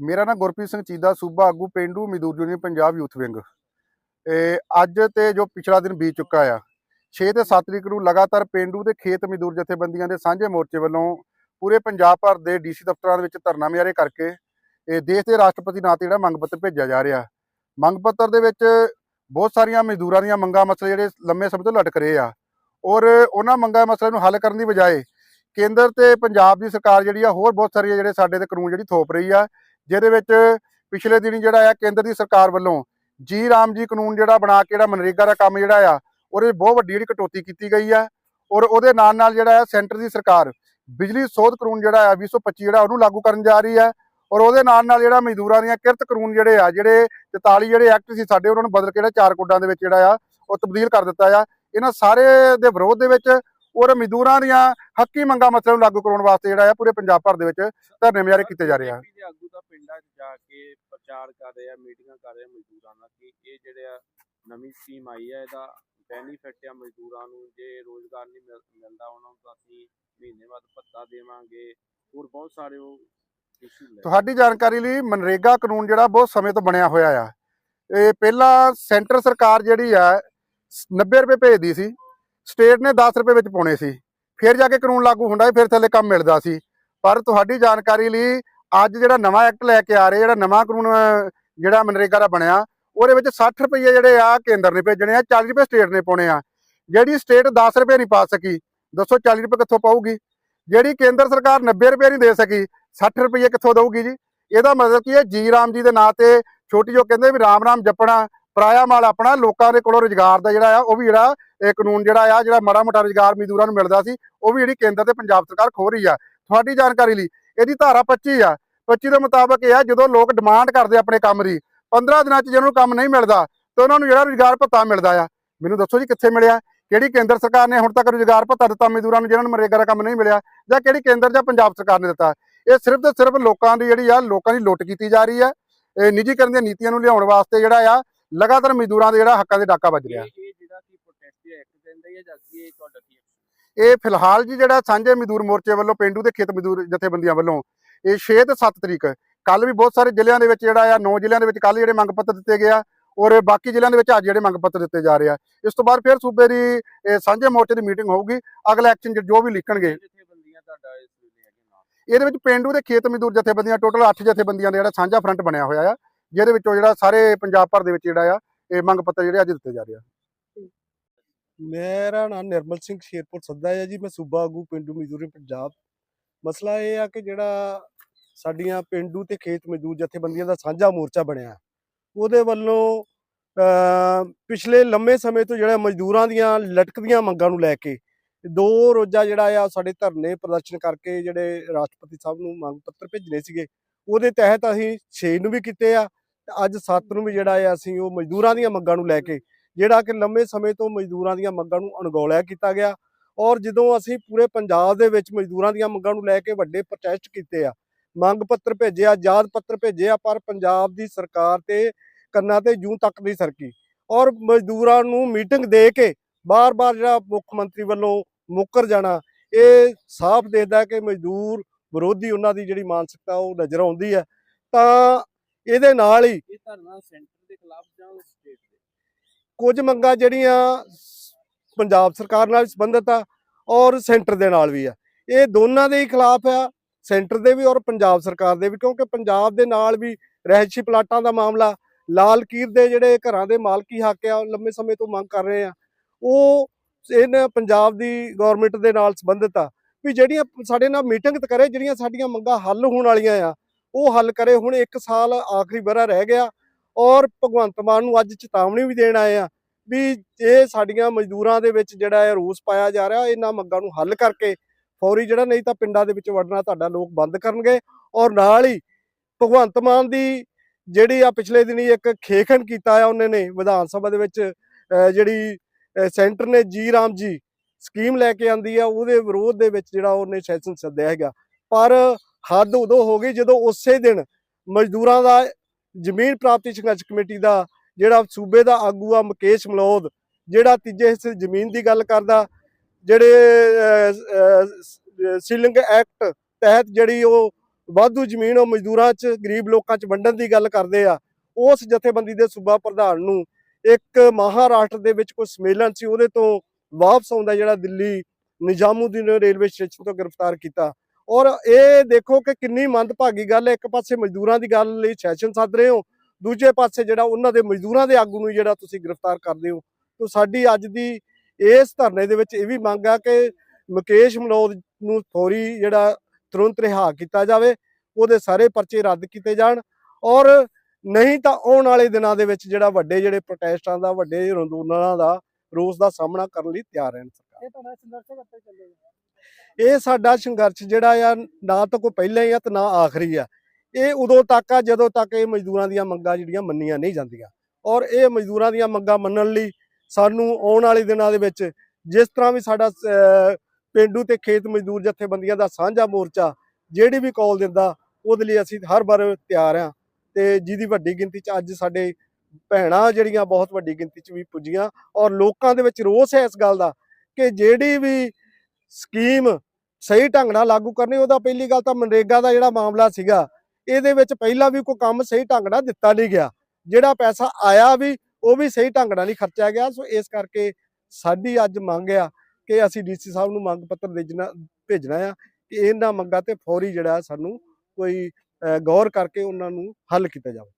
ਮੇਰਾ ਨਾਮ ਗੁਰਪ੍ਰੀਤ ਸਿੰਘ ਚੀਦਾ, ਸੂਬਾ ਆਗੂ ਪਿੰਡੂ ਮਜ਼ਦੂਰ ਯੂਨੀਅਨ, ਪੰਜਾਬ ਯੂਥ ਵਿੰਗ ਇਹ ਅੱਜ ਤੇ ਜੋ ਪਿਛਲਾ ਦਿਨ ਬੀਤ ਚੁੱਕਾ ਆ 6 ਤੇ 7 ਤਰੀਕ ਨੂੰ ਲਗਾਤਾਰ ਪਿੰਡੂ ਦੇ ਖੇਤ ਮਜ਼ਦੂਰ ਜਥੇਬੰਦੀਆਂ ਦੇ ਸਾਂਝੇ ਮੋਰਚੇ ਵੱਲੋਂ ਪੂਰੇ ਪੰਜਾਬ ਭਰ ਦੇ ਡੀਸੀ ਦਫ਼ਤਰਾਂ ਦੇ ਵਿੱਚ ਧਰਨਾ ਮਿਆਰੇ ਕਰਕੇ, ਇਹ ਦੇਸ਼ ਦੇ ਰਾਸ਼ਟਰਪਤੀ ਨਾਂ ਤੇ ਜਿਹੜਾ ਮੰਗ ਪੱਤਰ ਭੇਜਿਆ ਜਾ ਰਿਹਾ। ਮੰਗ ਪੱਤਰ ਦੇ ਵਿੱਚ ਬਹੁਤ ਸਾਰੀਆਂ ਮਜ਼ਦੂਰਾਂ ਦੀਆਂ ਮੰਗਾਂ ਮਸਲੇ ਜਿਹੜੇ ਲੰਮੇ ਸਮੇਂ ਤੋਂ ਲਟਕ ਰਹੇ ਆ ਔਰ ਉਹਨਾਂ ਮੰਗਾਂ ਮਸਲੇ ਨੂੰ ਹੱਲ ਕਰਨ ਦੀ ਬਜਾਏ ਕੇਂਦਰ ਤੇ ਪੰਜਾਬ ਦੀ ਸਰਕਾਰ ਜਿਹੜੀ ਆ, ਹੋਰ ਬਹੁਤ ਸਾਰੀਆਂ ਜਿਹੜੇ ਸਾਡੇ ਤੇ ਕਾਨੂੰਨ ਜਿਹੜੀ ਥੋਪ ਰਹੀ ਆ, ਜਿਹਦੇ ਵਿੱਚ ਪਿਛਲੇ ਦਿਨੀ ਜਿਹੜਾ ਆ, ਕੇਂਦਰ ਦੀ ਸਰਕਾਰ ਵੱਲੋਂ ਜੀ ਰਾਮ ਜੀ ਕਾਨੂੰਨ ਜਿਹੜਾ ਬਣਾ ਕੇ ਜਿਹੜਾ ਮਨਰੇਗਾ ਦਾ ਕੰਮ ਜਿਹੜਾ ਆ, ਉਹਦੇ ਬਹੁਤ ਵੱਡੀ ਜਿਹੜੀ ਕਟੌਤੀ ਕੀਤੀ ਗਈ ਆ ਔਰ ਉਹਦੇ ਨਾਲ ਨਾਲ ਜਿਹੜਾ ਆ, ਸੈਂਟਰ ਦੀ ਸਰਕਾਰ ਬਿਜਲੀ ਸੋਧ ਕਾਨੂੰਨ ਜਿਹੜਾ ਆ 2025 ਜਿਹੜਾ ਉਹਨੂੰ ਲਾਗੂ ਕਰਨ ਜਾ ਰਹੀ ਹੈ ਔਰ ਉਹਦੇ ਨਾਲ ਨਾਲ ਜਿਹੜਾ ਮਜ਼ਦੂਰਾਂ ਦੀਆਂ ਕਿਰਤ ਕਾਨੂੰਨ ਜਿਹੜੇ ਆ, ਜਿਹੜੇ 44 ਜਿਹੜੇ ਐਕਟ ਸੀ ਸਾਡੇ, ਉਹਨਾਂ ਨੂੰ ਬਦਲ ਕੇ ਜਿਹੜਾ ਚਾਰ ਕੋਡਾਂ ਦੇ ਵਿੱਚ ਜਿਹੜਾ ਆ, ਉਹ ਤਬਦੀਲ ਕਰ ਦਿੱਤਾ ਆ। ਇਹਨਾਂ ਸਾਰੇ ਦੇ ਵਿਰੋਧ ਦੇ ਵਿੱਚ ਔਰ ਮਜ਼ਦੂਰਾਂ ਦੀਆਂ ਹੱਕੀ ਮੰਗਾਂ ਮਸਲੇ ਨੂੰ ਲਾਗੂ ਕਰਾਉਣ ਵਾਸਤੇ ਜਿਹੜਾ ਆ ਪੂਰੇ ਪੰਜਾਬ ਭਰ ਦੇ ਵਿੱਚ ਧਰਨੇ ਮੁਜ਼ਾਹਰੇ ਕੀਤੇ ਜਾ ਰਹੇ ਆ। BJP ਦੇ ਆਗੂ ਦਾ ਪਿੰਡਾਂ 'ਚ ਜਾ ਕੇ ਪ੍ਰਚਾਰ ਕਰ ਰਹੇ ਆ ਮੀਟਿੰਗਾਂ ਕਰ ਰਹੇ ਆ ਮਜ਼ਦੂਰਾਂ ਨਾਲ ਕਿ ਇਹ ਜਿਹੜੇ ਆ ਨਵੀਂ ਸਕੀਮ ਆਈ ਹੈ ਇਹਦਾ ਬੈਨੀਫਿਟ ਆ ਮਜ਼ਦੂਰਾਂ ਨੂੰ ਜੇ ਰੋਜ਼ਗਾਰ ਨਹੀਂ ਮਿਲ- ਮਿਲਦਾ ਉਹਨਾਂ ਨੂੰ ਤਾਂ ਅਸੀਂ ਮਹੀਨੇ ਬਾਅਦ ਭੱਤਾ ਦੇਵਾਂਗੇ। ਹੋਰ ਬਹੁਤ ਸਾਰੇ ਉਹ ਇਸ਼ੂ ਲੈ ਤੁਹਾਡੀ ਜਾਣਕਾਰੀ ਲਈ ਮਨਰੇਗਾ ਕਾਨੂੰਨ ਜਿਹੜਾ ਬਹੁਤ ਸਮੇਂ ਤੋਂ ਬਣਿਆ ਹੋਇਆ ਆ। ਇਹ ਪਹਿਲਾਂ ਸੈਂਟਰ ਸਰਕਾਰ ਜਿਹੜੀ ਆ 90 ਰੁਪਏ ਭੇਜਦੀ ਸੀ ਸਟੇਟ ਨੇ 10 ਰੁਪਏ ਵਿੱਚ ਪਾਉਣੇ ਸੀ। ਫਿਰ ਜਾ ਕੇ ਕਾਨੂੰਨ ਲਾਗੂ ਹੁੰਦਾ ਸੀ, ਫਿਰ ਥੱਲੇ ਕੰਮ ਮਿਲਦਾ ਸੀ। ਪਰ ਤੁਹਾਡੀ ਜਾਣਕਾਰੀ ਲਈ ਅੱਜ ਜਿਹੜਾ ਨਵਾਂ ਐਕਟ ਲੈ ਕੇ ਆ ਰਹੇ, ਜਿਹੜਾ ਨਵਾਂ ਕਾਨੂੰਨ, ਜਿਹੜਾ ਮਨਰੇਗਾ ਦਾ ਬਣਿਆ, ਉਹਦੇ ਵਿੱਚ 60 ਰੁਪਏ ਜਿਹੜੇ ਆ ਕੇਂਦਰ ਨੇ ਭੇਜਣੇ ਆ 40 ਰੁਪਏ ਸਟੇਟ ਨੇ ਪਾਉਣੇ ਆ। ਜਿਹੜੀ ਸਟੇਟ 10 ਰੁਪਏ ਨਹੀਂ ਪਾ ਸਕੀ, ਦੱਸੋ 40 ਰੁਪਏ ਕਿੱਥੋਂ ਪਾਊਗੀ? ਜਿਹੜੀ ਕੇਂਦਰ ਸਰਕਾਰ 90 ਰੁਪਏ ਨਹੀਂ ਦੇ ਸਕੀ 60 ਰੁਪਏ ਕਿੱਥੋਂ ਦੇਊਗੀ ਜੀ? ਇਹਦਾ ਮਤਲਬ ਕੀ ਹੈ ਜੀ ਰਾਮ ਜੀ ਦੇ ਨਾਂ ਤੇ ਛੋਟੀ ਜੋ ਕਹਿੰਦੇ ਵੀ ਰਾਮ ਰਾਮ ਜਪਣਾ ਪਰਾਇਆ ਮਾਲ ਆਪਣਾ, ਲੋਕਾਂ ਦੇ ਕੋਲੋਂ ਰੁਜ਼ਗਾਰ ਦਾ ਜਿਹੜਾ ਆ, ਉਹ ਵੀ ਜਿਹੜਾ ਇਹ ਕਾਨੂੰਨ ਜਿਹੜਾ ਆ, ਜਿਹੜਾ ਮਾੜਾ ਮੋਟਾ ਰੁਜ਼ਗਾਰ ਮਜ਼ਦੂਰਾਂ ਨੂੰ ਮਿਲਦਾ ਸੀ, ਉਹ ਵੀ ਜਿਹੜੀ ਕੇਂਦਰ ਤੇ ਪੰਜਾਬ ਸਰਕਾਰ ਖੋ ਰਹੀ ਆ। ਤੁਹਾਡੀ ਜਾਣਕਾਰੀ ਲਈ, ਇਹਦੀ ਧਾਰਾ 25 ਆ। 25 ਦੇ ਮੁਤਾਬਕ ਇਹ ਆ, ਜਦੋਂ ਲੋਕ ਡਿਮਾਂਡ ਕਰਦੇ ਆਪਣੇ ਕੰਮ ਦੀ 15 ਦਿਨਾਂ 'ਚ ਜਿਹਨਾਂ ਨੂੰ ਕੰਮ ਨਹੀਂ ਮਿਲਦਾ, ਤਾਂ ਉਹਨਾਂ ਨੂੰ ਜਿਹੜਾ ਰੁਜ਼ਗਾਰ ਭੱਤਾ ਮਿਲਦਾ ਆ। ਮੈਨੂੰ ਦੱਸੋ ਜੀ ਕਿੱਥੇ ਮਿਲਿਆ? ਕਿਹੜੀ ਕੇਂਦਰ ਸਰਕਾਰ ਨੇ ਹੁਣ ਤੱਕ ਰੁਜ਼ਗਾਰ ਭੱਤਾ ਦਿੱਤਾ, ਮਜ਼ਦੂਰਾਂ ਨੂੰ ਜਿਹਨਾਂ ਨੂੰ ਮਨਰੇਗਾ ਦਾ ਕੰਮ ਨਹੀਂ ਮਿਲਿਆ, ਜਾਂ ਕਿਹੜੀ ਕੇਂਦਰ ਜਾਂ ਪੰਜਾਬ ਸਰਕਾਰ ਨੇ ਦਿੱਤਾ? ਇਹ ਸਿਰਫ ਤੇ ਸਿਰਫ ਲੋਕਾਂ ਦੀ ਜਿਹੜੀ ਆ, ਲੋਕਾਂ ਦੀ ਲੁੱਟ ਕੀਤੀ ਜਾ ਰਹੀ ਆ। ਇਹ ਨਿੱਜੀਕਰਨ ਦੀਆਂ ਨੀਤੀਆਂ ਨੂੰ ਲਿਆਉਣ ਵਾਸਤੇ ਜਿਹੜਾ ਆ ਲਗਾਤਾਰ ਮਜ਼ਦੂਰਾਂ ਦੇ ਜਿਹੜਾ ਹੱਕਾਂ ਦੇ ਡਾਕਾ ਵੱਜ ਰਿਹਾ। ਇਹ ਜਿਹੜਾ ਕਿ ਪ੍ਰੋਟੈਸਟ ਐਕਟ ਦਿੰਦਾ ਹੈ ਜਾਂ ਕੀ ਇਹ ਤੁਹਾਡਾ ਕੀ? ਇਹ ਫਿਲਹਾਲ ਜੀ ਜਿਹੜਾ ਸਾਂਝੇ ਮਜ਼ਦੂਰ ਮੋਰਚੇ ਵੱਲੋਂ ਪਿੰਡੂ ਤੇ ਖੇਤ ਮਜ਼ਦੂਰ ਜਥੇਬੰਦੀਆਂ ਵੱਲੋਂ ਇਹ 6 ਤੇ 7 ਤਰੀਕ। ਕੱਲ ਵੀ ਬਹੁਤ ਸਾਰੇ ਜ਼ਿਲ੍ਹਿਆਂ ਦੇ ਵਿੱਚ ਜਿਹੜਾ ਆ 9 ਜ਼ਿਲ੍ਹਿਆਂ ਦੇ ਵਿੱਚ ਕੱਲ ਜਿਹੜੇ ਮੰਗ ਪੱਤਰ ਦਿੱਤੇ ਗਏ ਆ ਔਰ ਬਾਕੀ ਜ਼ਿਲ੍ਹਿਆਂ ਦੇ ਵਿੱਚ ਅੱਜ ਜਿਹੜੇ ਮੰਗ ਪੱਤਰ ਦਿੱਤੇ ਜਾ ਰਹੇ ਆ। ਇਸ ਤੋਂ ਬਾਅਦ ਫਿਰ ਸੂਬੇ ਦੀ ਇਹ ਸਾਂਝੇ ਮੋਰਚੇ ਦੀ ਮੀਟਿੰਗ ਹੋਊਗੀ। ਅਗਲਾ ਐਕਸ਼ਨ ਜੋ ਵੀ ਲਿਖਣਗੇ। ਇਹਦੇ ਵਿੱਚ ਪਿੰਡੂ ਤੇ ਖੇਤ ਮਜ਼ਦੂਰ ਜਥੇਬੰਦੀਆਂ ਟੋਟਲ 8 ਜਥੇਬੰਦੀਆਂ ਦਾ ਜਿਹੜਾ ਸਾਂਝਾ ਫਰੰਟ ਬਣਿਆ ਹੋਇਆ ਆ। ਜਿਹਦੇ ਵਿੱਚੋਂ ਜਿਹੜਾ ਸਾਰੇ ਪੰਜਾਬ ਭਰ ਦੇ ਵਿੱਚ ਜਿਹੜਾ ਆ, ਇਹ ਮੰਗ ਪੱਤਰ ਜਿਹੜੇ ਅੱਜ ਦਿੱਤੇ ਜਾ ਰਹੇ ਆ। ਮੇਰਾ ਨਾਮ ਨਿਰਮਲ ਸਿੰਘ ਸ਼ੇਰਪੁਰ ਸੱਦਾ ਹੈ ਜੀ, ਮੈਂ ਸੂਬਾ ਆਗੂ ਪਿੰਡੂ ਮਜ਼ਦੂਰੀ ਪੰਜਾਬ। ਮਸਲਾ ਇਹ ਆ ਕਿ ਜਿਹੜਾ ਸਾਡੀਆਂ ਪਿੰਡੂ ਤੇ ਖੇਤ ਮਜ਼ਦੂਰ ਜਥੇਬੰਦੀਆਂ ਦਾ ਸਾਂਝਾ ਮੋਰਚਾ ਬਣਿਆ, ਉਹਦੇ ਵੱਲੋਂ ਅ ਪਿਛਲੇ ਲੰਮੇ ਸਮੇਂ ਤੋਂ ਜਿਹੜਾ ਮਜ਼ਦੂਰਾਂ ਦੀਆਂ, ਲਟਕਦੀਆਂ ਮੰਗਾਂ ਨੂੰ ਲੈ ਕੇ, ਦੋ ਰੋਜ਼ਾ ਜਿਹੜਾ ਆ ਸਾਡੇ ਧਰਨੇ ਪ੍ਰਦਰਸ਼ਨ ਕਰਕੇ ਜਿਹੜੇ ਰਾਸ਼ਟਰਪਤੀ ਸਾਹਿਬ ਨੂੰ ਮੰਗ ਪੱਤਰ ਭੇਜਣੇ ਸੀਗੇ, ਉਹਦੇ ਤਹਿਤ ਅਸੀਂ 6 ਨੂੰ ਵੀ ਕੀਤੇ ਆ ਅੱਜ 7 ਨੂੰ ਵੀ ਜਿਹੜਾ ਆ ਅਸੀਂ ਉਹ ਮਜ਼ਦੂਰਾਂ ਦੀਆਂ ਮੰਗਾਂ ਨੂੰ ਲੈ ਕੇ, ਜਿਹੜਾ ਕਿ ਲੰਮੇ ਸਮੇਂ ਤੋਂ ਮਜ਼ਦੂਰਾਂ ਦੀਆਂ ਮੰਗਾਂ ਨੂੰ ਅਣਗੌਲਿਆ ਕੀਤਾ ਗਿਆ ਔਰ ਜਦੋਂ ਅਸੀਂ ਪੂਰੇ ਪੰਜਾਬ ਦੇ ਵਿੱਚ ਮਜ਼ਦੂਰਾਂ ਦੀਆਂ ਮੰਗਾਂ ਨੂੰ ਲੈ ਕੇ ਵੱਡੇ ਪ੍ਰੋਟੈਸਟ ਕੀਤੇ ਆ, ਮੰਗ ਪੱਤਰ ਭੇਜਿਆ ਯਾਦ ਪੱਤਰ ਭੇਜਿਆ ਪਰ ਪੰਜਾਬ ਦੀ ਸਰਕਾਰ ਤੇ ਕੰਨਾਂ ਤੇ ਜੂੰ ਤੱਕ ਨਹੀਂ ਸਰਕੀ ਔਰ ਮਜ਼ਦੂਰਾਂ ਨੂੰ ਮੀਟਿੰਗ ਦੇ ਕੇ ਬਾਰ-ਬਾਰ ਜਿਹੜਾ ਮੁੱਖ ਮੰਤਰੀ ਵੱਲੋਂ ਮੁੱਕਰ ਜਾਣਾ, ਇਹ ਸਾਫ਼ ਦੇਖਦਾ ਕਿ ਮਜ਼ਦੂਰ ਵਿਰੋਧੀ ਉਹਨਾਂ ਦੀ ਜਿਹੜੀ ਮਾਨਸਿਕਤਾ ਉਹ ਨਜ਼ਰ ਆਉਂਦੀ ਹੈ, ਤਾਂ ਇਹਦੇ ਨਾਲ ਹੀ ਇਹ ਧਰਨਾ ਸੈਂਟਰ ਦੇ ਖਿਲਾਫ ਜਾਂ ਸਟੇਟ ਦੇ? ਕੁਝ ਮੰਗਾਂ ਜਿਹੜੀਆਂ ਪੰਜਾਬ ਸਰਕਾਰ ਨਾਲ ਸੰਬੰਧਿਤ ਆ ਔਰ ਸੈਂਟਰ ਦੇ ਨਾਲ ਵੀ ਆ। ਇਹ ਦੋਨਾਂ ਦੇ ਹੀ ਖਿਲਾਫ ਆ ਸੈਂਟਰ ਦੇ ਵੀ ਔਰ ਪੰਜਾਬ ਸਰਕਾਰ ਦੇ ਵੀ ਕਿਉਂਕਿ ਪੰਜਾਬ ਦੇ ਨਾਲ ਵੀ ਰਹਿਸ਼ੀ ਪਲਾਟਾਂ ਦਾ ਮਾਮਲਾ ਲਾਲ ਕੀਰ ਦੇ ਜਿਹੜੇ ਘਰਾਂ ਦੇ ਮਾਲਕੀ ਹੱਕ ਆ ਲੰਮੇ ਸਮੇਂ ਤੋਂ ਮੰਗ ਕਰ ਰਹੇ ਆ। ਉਹ ਇਹਨਾਂ ਪੰਜਾਬ ਦੀ ਗਵਰਨਮੈਂਟ ਦੇ ਨਾਲ ਸੰਬੰਧਿਤ ਆ ਵੀ ਜਿਹੜੀਆਂ ਸਾਡੇ ਨਾਲ ਮੀਟਿੰਗ ਕਰੇ ਜਿਹੜੀਆਂ ਸਾਡੀਆਂ ਮੰਗਾਂ ਹੱਲ ਹੋਣ ਵਾਲੀਆਂ ਆ ਉਹ ਹੱਲ ਕਰੇ। ਹੁਣ 1 ਸਾਲ ਆਖਰੀ ਵਰਾ ਰਹਿ ਗਿਆ ਔਰ ਭਗਵੰਤ ਮਾਨ ਨੂੰ ਅੱਜ ਚੇਤਾਵਨੀ ਵੀ ਦੇਣ ਆਏ ਆ ਵੀ ਇਹ ਸਾਡੀਆਂ ਮਜ਼ਦੂਰਾਂ ਦੇ ਵਿੱਚ ਜਿਹੜਾ ਹੈ ਰੋਸ ਪਾਇਆ ਜਾ ਰਿਹਾ, ਇਹਨਾਂ ਮੰਗਾਂ ਨੂੰ ਹੱਲ ਕਰਕੇ ਫੌਰੀ ਜਿਹੜਾ ਨਹੀਂ ਤਾਂ ਪਿੰਡਾਂ ਦੇ ਵਿੱਚ ਵੜਨਾ ਤੁਹਾਡਾ ਲੋਕ ਬੰਦ ਕਰਨਗੇ ਔਰ ਨਾਲ ਹੀ ਭਗਵੰਤ ਮਾਨ ਦੀ ਜਿਹੜੀ ਆ ਪਿਛਲੇ ਦਿਨੀ ਇੱਕ ਖੇਖਣ ਕੀਤਾ ਆ ਉਹਨੇ ਨੇ ਵਿਧਾਨ ਸਭਾ ਦੇ ਵਿੱਚ ਜਿਹੜੀ ਸੈਂਟਰ ਨੇ ਜੀ ਰਾਮ ਜੀ ਸਕੀਮ ਲੈ ਕੇ ਆਂਦੀ ਆ, ਉਹਦੇ ਵਿਰੋਧ ਦੇ ਵਿੱਚ ਜਿਹੜਾ ਉਹਨੇ ਸੈਸ਼ਨ ਸੱਦਿਆ ਹੈਗਾ। ਪਰ ਹੱਦ ਉਦੋਂ ਹੋ ਗਈ ਜਦੋਂ ਉਸੇ ਦਿਨ ਮਜ਼ਦੂਰਾਂ ਦਾ ਜ਼ਮੀਨ ਪ੍ਰਾਪਤੀ ਸੰਘਰਸ਼ ਕਮੇਟੀ ਦਾ ਜਿਹੜਾ ਸੂਬੇ ਦਾ ਆਗੂ ਆ ਮੁਕੇਸ਼ ਮਲੌਦ, ਜਿਹੜਾ ਤੀਜੇ ਹਿੱਸੇ ਜ਼ਮੀਨ ਦੀ ਗੱਲ ਕਰਦਾ, ਜਿਹੜੇ ਸੀਲਿੰਗ ਐਕਟ ਤਹਿਤ ਜਿਹੜੀ ਉਹ ਵਾਧੂ ਜ਼ਮੀਨ ਉਹ ਮਜ਼ਦੂਰਾਂ 'ਚ, ਗਰੀਬ ਲੋਕਾਂ 'ਚ ਵੰਡਣ ਦੀ ਗੱਲ ਕਰਦੇ ਆ, ਉਸ ਜਥੇਬੰਦੀ ਦੇ ਸੂਬਾ ਪ੍ਰਧਾਨ ਨੂੰ ਇੱਕ ਮਹਾਰਾਸ਼ਟਰ ਦੇ ਵਿੱਚ ਕੋਈ ਸੰਮੇਲਨ ਸੀ, ਉਹਦੇ ਤੋਂ ਵਾਪਸ ਆਉਂਦਾ ਜਿਹੜਾ ਦਿੱਲੀ ਨਿਜ਼ਾਮੂਦੀਨ ਰੇਲਵੇ ਸਟੇਸ਼ਨ ਤੋਂ ਗ੍ਰਿਫਤਾਰ ਕੀਤਾ। ਔਰ ਇਹ ਦੇਖੋ ਕਿ ਕਿੰਨੀ ਮੰਦਭਾਗੀ ਗੱਲ ਹੈ। ਇੱਕ ਪਾਸੇ ਮਜ਼ਦੂਰਾਂ ਦੀ ਗੱਲ ਲਈ ਸੈਸ਼ਨ ਸੱਦ ਰਹੇ ਹੋ, ਦੂਜੇ ਪਾਸੇ ਜਿਹੜਾ ਉਹਨਾਂ ਦੇ ਮਜ਼ਦੂਰਾਂ ਦੇ ਆਗੂ ਨੂੰ ਜਿਹੜਾ ਤੁਸੀਂ ਗ੍ਰਿਫਤਾਰ ਕਰਦੇ ਹੋ। ਤਾਂ ਸਾਡੀ ਅੱਜ ਦੀ ਇਸ ਧਰਨੇ ਦੇ ਵਿੱਚ ਇਹ ਵੀ ਮੰਗ ਆ ਕਿ ਮੁਕੇਸ਼ ਮਨੋਦ ਨੂੰ ਫੌਰੀ ਜਿਹੜਾ ਤੁਰੰਤ ਰਿਹਾ ਕੀਤਾ ਜਾਵੇ, ਉਹਦੇ ਸਾਰੇ ਪਰਚੇ ਰੱਦ ਕੀਤੇ ਜਾਣ। ਔਰ ਨਹੀਂ ਤਾਂ ਆਉਣ ਵਾਲੇ ਦਿਨਾਂ ਦੇ ਵਿੱਚ ਜਿਹੜਾ ਵੱਡੇ ਜਿਹੜੇ ਪ੍ਰੋਟੈਸਟਾਂ ਦਾ, ਵੱਡੇ ਅੰਦੋਲਨਾਂ ਦਾ, ਰੋਸ ਦਾ ਸਾਹਮਣਾ ਕਰਨ ਲਈ ਤਿਆਰ ਰਹਿਣ ਸਰਕਾਰ। ਇਹ ਤੁਹਾਡਾ ਸੰਘਰਸ਼ ਕਰਦੇ ਚੱਲੇਗਾ ਇਹ ਸਾਡਾ ਸੰਘਰਸ਼ ਜਿਹੜਾ ਆ ਨਾ ਤਾਂ ਕੋਈ ਪਹਿਲਾਂ ਹੀ ਆ ਤੇ ਨਾ ਆਖਰੀ ਆ। ਇਹ ਉਦੋਂ ਤੱਕ ਆ ਜਦੋਂ ਤੱਕ ਇਹ ਮਜ਼ਦੂਰਾਂ ਦੀਆਂ ਮੰਗਾਂ ਜਿਹੜੀਆਂ ਮੰਨੀਆਂ ਨਹੀਂ ਜਾਂਦੀਆਂ। ਔਰ ਇਹ ਮਜ਼ਦੂਰਾਂ ਦੀਆਂ ਮੰਗਾਂ ਮੰਨਣ ਲਈ ਸਾਨੂੰ ਆਉਣ ਵਾਲੇ ਦਿਨਾਂ ਦੇ ਵਿੱਚ ਜਿਸ ਤਰ੍ਹਾਂ ਵੀ ਸਾਡਾ ਅਹ, ਪੇਂਡੂ ਤੇ ਖੇਤ ਮਜ਼ਦੂਰ ਜਥੇਬੰਦੀਆਂ ਦਾ ਸਾਂਝਾ ਮੋਰਚਾ ਜਿਹੜੀ ਵੀ ਕਾਲ ਦਿੰਦਾ ਉਹਦੇ ਲਈ ਅਸੀਂ ਹਰ ਵਾਰ ਤਿਆਰ ਆ। ਤੇ ਜਿਹਦੀ ਵੱਡੀ ਗਿਣਤੀ 'ਚ ਅੱਜ ਸਾਡੇ ਭੈਣਾਂ ਜਿਹੜੀਆਂ ਬਹੁਤ ਵੱਡੀ ਗਿਣਤੀ 'ਚ ਵੀ ਪੁੱਜੀਆਂ ਔਰ ਲੋਕਾਂ ਦੇ ਵਿੱਚ ਰੋਸ ਹੈ ਇਸ ਗੱਲ ਦਾ ਕਿ ਜਿਹੜੀ ਵੀ ਸਕੀਮ ਸਹੀ ਢੰਗ ਨਾਲ ਲਾਗੂ ਕਰਨੀ, ਉਹਦਾ ਪਹਿਲੀ ਗੱਲ ਤਾਂ ਮਨਰੇਗਾ ਦਾ ਜਿਹੜਾ ਮਾਮਲਾ ਸੀਗਾ, ਇਹਦੇ ਵਿੱਚ ਪਹਿਲਾਂ ਵੀ ਕੋਈ ਕੰਮ ਸਹੀ ਢੰਗ ਨਾਲ ਦਿੱਤਾ ਨਹੀਂ ਗਿਆ। ਜਿਹੜਾ ਪੈਸਾ ਆਇਆ ਵੀ, ਉਹ ਵੀ ਸਹੀ ਢੰਗ ਨਾਲ ਨਹੀਂ ਖਰਚਿਆ ਗਿਆ। ਸੋ ਇਸ ਕਰਕੇ ਸਾਡੀ ਅੱਜ ਮੰਗ ਆ ਕਿ ਅਸੀਂ ਡੀਸੀ ਸਾਹਿਬ ਨੂੰ ਮੰਗ ਪੱਤਰ ਭੇਜਣਾ ਭੇਜਣਾ ਆ ਕਿ ਇਹਨਾਂ ਮੰਗਾਂ ਤੇ ਫੌਰੀ ਜਿਹੜਾ ਸਾਨੂੰ ਕੋਈ ਗੌਰ ਕਰਕੇ ਉਹਨਾਂ ਨੂੰ ਹੱਲ ਕੀਤਾ ਜਾਵੇ।